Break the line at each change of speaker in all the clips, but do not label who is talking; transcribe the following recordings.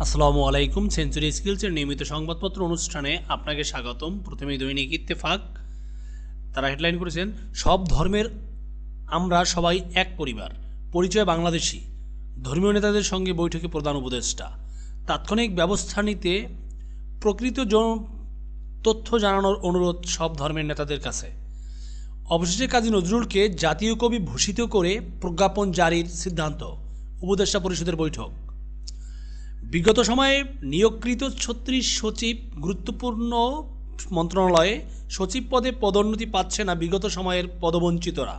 আসসালামু আলাইকুম সেঞ্চুরি স্কিলসের নিয়মিত সংবাদপত্র অনুষ্ঠানে আপনাকে স্বাগতম। প্রথমে দৈনিক ইত্তেফাক। তারা হেডলাইন করেছেন, সব ধর্মের আমরা সবাই এক পরিবার, পরিচয় বাংলাদেশি। ধর্মীয় নেতাদের সঙ্গে বৈঠকে প্রধান উপদেষ্টা। তাৎক্ষণিক ব্যবস্থা নিতে প্রকৃত জন- তথ্য জানানোর অনুরোধ সব ধর্মের নেতাদের কাছে। অবশেষে কাজী নজরুলকে জাতীয় কবি ভূষিত করে প্রজ্ঞাপন জারির সিদ্ধান্ত। উপদেষ্টা পরিষদের বৈঠক। বিগত সময়ে নিয়োগকৃত ছত্রিশ সচিব গুরুত্বপূর্ণ মন্ত্রণালয়ে সচিব পদে পদোন্নতি পাচ্ছে না বিগত সময়ের পদবঞ্চিতরা।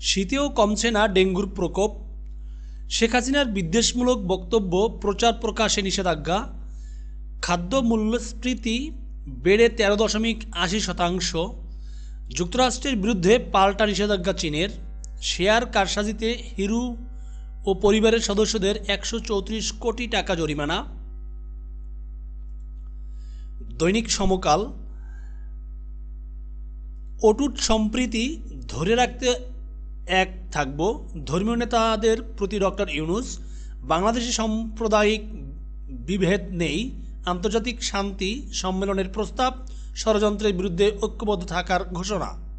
শীতেও কমছে না ডেঙ্গুর প্রকোপ। শেখ হাসিনার বিদ্বেষমূলক বক্তব্য, প্রচার প্রকাশে নিষেধাজ্ঞা। খাদ্য মূল্যস্ফীতি বেড়ে তেরো দশমিক আশি শতাংশ। যুক্তরাষ্ট্রের বিরুদ্ধে পাল্টা নিষেধাজ্ঞা চীনের। শেয়ার কারসাজিতে হিরু ও পরিবারের সদস্যদের একশো চৌত্রিশ কোটি টাকা জরিমানা। দৈনিক সমকাল, অটুট সম্প্রীতি ধরে রাখতে এক থাকব ধর্মীয় নেতাদের প্রতি ডক্টর ইউনুস। বাংলাদেশি সাম্প্রদায়িক বিভেদ নেই, আন্তর্জাতিক শান্তি সম্মেলনের প্রস্তাব, ষড়যন্ত্রের বিরুদ্ধে ঐক্যবদ্ধ থাকার ঘোষণা।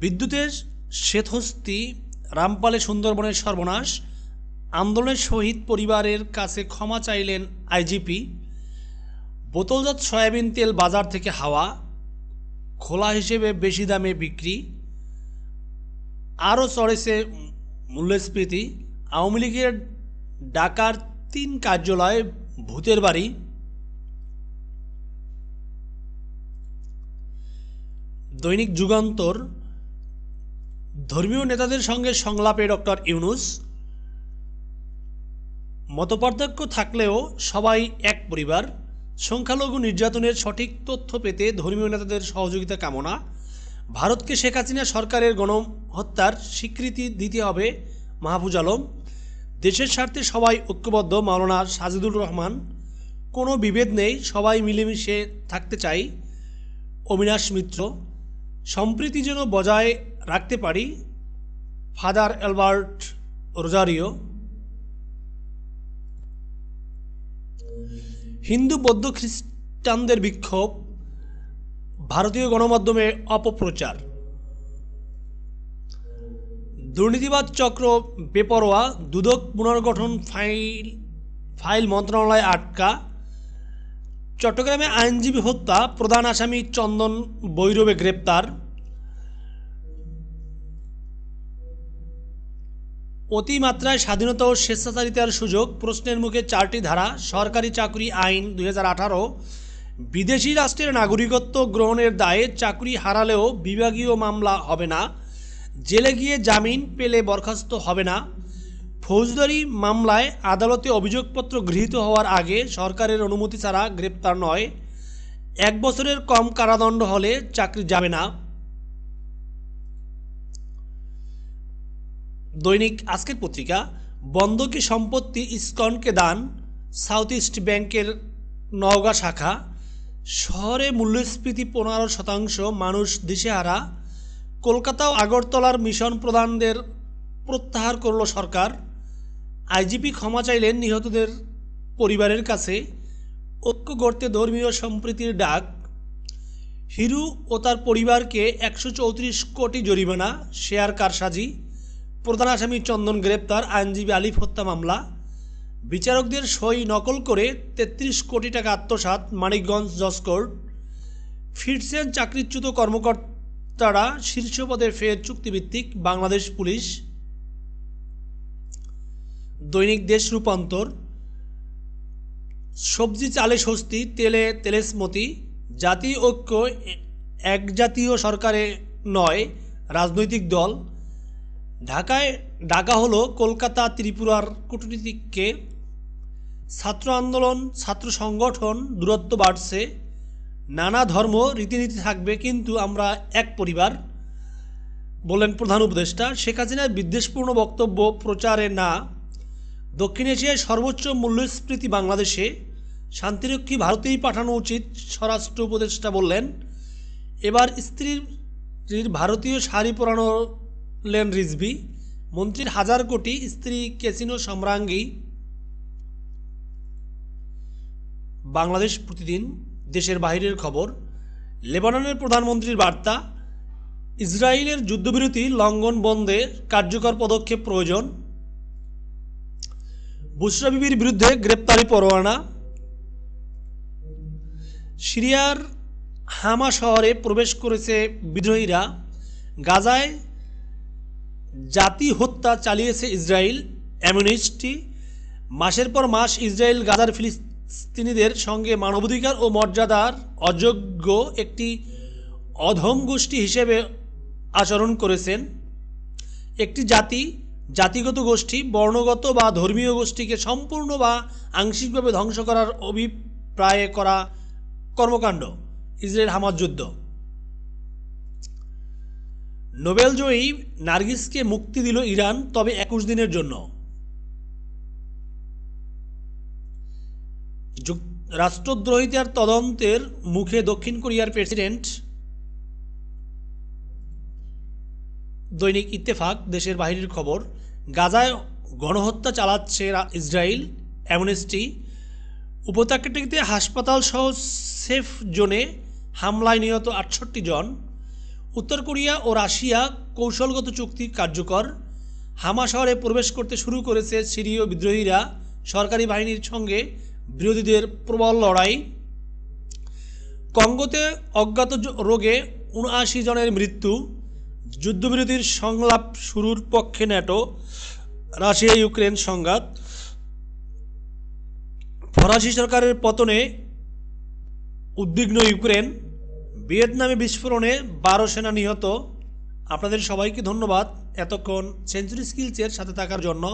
বিদ্যুতের শ্বেতহস্তি, রামপালে সুন্দরবনের সর্বনাশ, আন্দোলনের শহীদ পরিবারের কাছে ক্ষমা চাইলেন আইজিপি, বোতলজাত সয়াবিন তেল বাজার থেকে হাওয়া, খোলা হিসেবে বেশি দামে বিক্রি, আরও চড়েছে মূল্যস্ফীতি, আওয়ামী লীগের ডাকার তিন কার্যালয়, ভূতের বাড়ি। দৈনিক যুগান্তর ধর্মীয় নেতাদের সঙ্গে সংলাপে ডক্টর ইউনুস। মতপার্থক্য থাকলেও সবাই এক পরিবার। সংখ্যালঘু নির্যাতনের সঠিক তথ্য পেতে ধর্মীয় নেতাদের সহযোগিতা কামনা। ভারতকে শেখ হাসিনা সরকারের গণহত্যার স্বীকৃতি দিতে হবে মাহফুজ আলম। দেশের স্বার্থে সবাই ঐক্যবদ্ধ, মাওলানা সাজিদুর রহমান। কোনো বিভেদ নেই, সবাই মিলেমিশে থাকতে চাই। অবিনাশ মিত্র, সম্প্রীতি যেন বজায় রাখতে পারি। Father Albert Rosario. হিন্দু বৌদ্ধ খ্রিস্টানদের বিক্ষোভ, ভারতীয় গণমাধ্যমে অপপ্রচার। দুর্নীতিবাদ চক্র বেপরোয়া, দুদক পুনর্গঠন ফাইল ফাইল মন্ত্রণালয়ে আটকা। চট্টগ্রামে আইনজীবী হত্যা, প্রধান আসামি চন্দন বৈরবে গ্রেপ্তার। অতিমাত্রায় স্বাধীনতা ও স্বেচ্ছাচারিতার সুযোগ প্রশ্নের মুখে চারটি ধারা, সরকারি চাকরি আইন দু হাজার আঠারো, বিদেশি রাষ্ট্রের নাগরিকত্ব গ্রহণের দায়ে চাকরি হারালেও বিভাগীয় মামলা হবে না, জেলে গিয়ে জামিন পেলে বরখাস্ত হবে না, ফৌজদারি মামলায় আদালতে অভিযোগপত্র গৃহীত হওয়ার আগে সরকারের অনুমতি ছাড়া গ্রেপ্তার নয়, এক বছরের কম কারাদণ্ড হলে চাকরি যাবে না। দৈনিক আজকের পত্রিকা, বন্ধকি সম্পত্তি ইসকনকে দান, সাউথ ইস্ট ব্যাংকের নওগাঁ শাখা, শহরে মূল্যস্ফীতি পনেরো শতাংশ, মানুষ দিশেহারা, কলকাতা ও আগরতলার মিশন প্রধানদের প্রত্যাহার করল সরকার, আইজিপি ক্ষমা চাইলেন নিহতদের পরিবারের কাছে, ঐক্য গড়তে ধর্মীয় সম্প্রীতির ডাক, হিরু ও তার পরিবারকে একশো চৌত্রিশ কোটি জরিমানা, শেয়ার কারসাজি প্রধান আসামি চন্দন গ্রেপ্তার, আইনজীবী আলিফ হত্যা মামলা। বিচারকদের সই নকল করে তেত্রিশ কোটি টাকা আত্মসাৎ, মানিকগঞ্জ জজ কোর্ট। ফিরছেন চাকরিচ্যুত কর্মকর্তারা শীর্ষ পদে ফের চুক্তিভিত্তিক বাংলাদেশ পুলিশ। দৈনিক দেশ রূপান্তর। সবজি, চালে স্বস্তি, তেলে তেলেসমতি জাতীয় ঐক্য এক জাতীয় সরকারে নয়, রাজনৈতিক দল। ঢাকায় ডাকা হলো কলকাতা ত্রিপুরার কূটনীতিককে। ছাত্র আন্দোলন, ছাত্র সংগঠন দূরত্ব বাড়ছে, নানা ধর্ম, রীতিনীতি থাকবে, কিন্তু আমরা এক পরিবার, বললেন প্রধান উপদেষ্টা। শেখ হাসিনার বিদ্বেষপূর্ণ বক্তব্য প্রচারে না। দক্ষিণ এশিয়ায় সর্বোচ্চ মূল্যস্ফীতি বাংলাদেশে, শান্তিরক্ষী ভারতেই পাঠানো উচিত, স্বরাষ্ট্র উপদেষ্টা বললেন। এবার স্ত্রীর ভারতীয় শাড়ি পরানো লেন রিজভি, মন্ত্রীর হাজার কোটি স্ত্রী ক্যাসিনো সম্রাঙ্গী। বাংলাদেশ প্রতিদিন দেশের বাইরের খবর, লেবাননের প্রধানমন্ত্রীর বার্তা, ইসরায়েলের যুদ্ধবিরতি লঙ্ঘন বন্ধে কার্যকর পদক্ষেপ প্রয়োজন। বুশরা বিবির বিরুদ্ধে গ্রেপ্তারি পরোয়ানা। সিরিয়ার হামা শহরে প্রবেশ করেছে বিদ্রোহীরা। গাজায় জাতি হত্যা চালিয়েছে ইসরায়েল অ্যামিনিস্ট্রি মাসের পর মাস ইসরায়েল, গাজার ফিলিস্তিনিদের সঙ্গে মানবাধিকার ও মর্যাদার অযোগ্য একটি অধম গোষ্ঠী হিসেবে আচরণ করেছেন। একটি জাতি, জাতিগত গোষ্ঠী, বর্ণগত বা ধর্মীয় গোষ্ঠীকে সম্পূর্ণ বা আংশিকভাবে ধ্বংস করার অভিপ্রায়ে করা কর্মকাণ্ড ইসরায়েল হামাজ যুদ্ধ। নোবেলজয়ী নার্গিসকে মুক্তি দিল ইরান, তবে একুশ দিনের জন্য। রাষ্ট্রদ্রোহিতার তদন্তের মুখে দক্ষিণ কোরিয়ার প্রেসিডেন্ট দৈনিক ইত্তেফাক, দেশের বাহিরের খবর, গাজায় গণহত্যা চালাচ্ছে ইসরায়েল, অ্যামনেস্টি। উপত্যকাটিতে হাসপাতাল সহ সেফ জোনে হামলায় নিহত আটষট্টি জন। উত্তর কোরিয়া ও রাশিয়া কৌশলগত চুক্তি কার্যকর। হামা শহরে প্রবেশ করতে শুরু করেছে সিরীয় বিদ্রোহীরা। সরকারি বাহিনীর সঙ্গে বিরোধীদের প্রবল লড়াই। কঙ্গোতে অজ্ঞাত রোগে উনআশি জনের মৃত্যু। যুদ্ধবিরতির সংলাপ শুরুর পক্ষে ন্যাটো। রাশিয়া ইউক্রেন সংঘাত। ফরাসি সরকারের পতনে উদ্বিগ্ন ইউক্রেন। ভিয়েতনামে বিস্ফোরণে বারো সেনা নিহত। আপনাদের সবাইকে ধন্যবাদ এতক্ষণ সেঞ্চুরি স্কিলসের সাথে থাকার জন্য।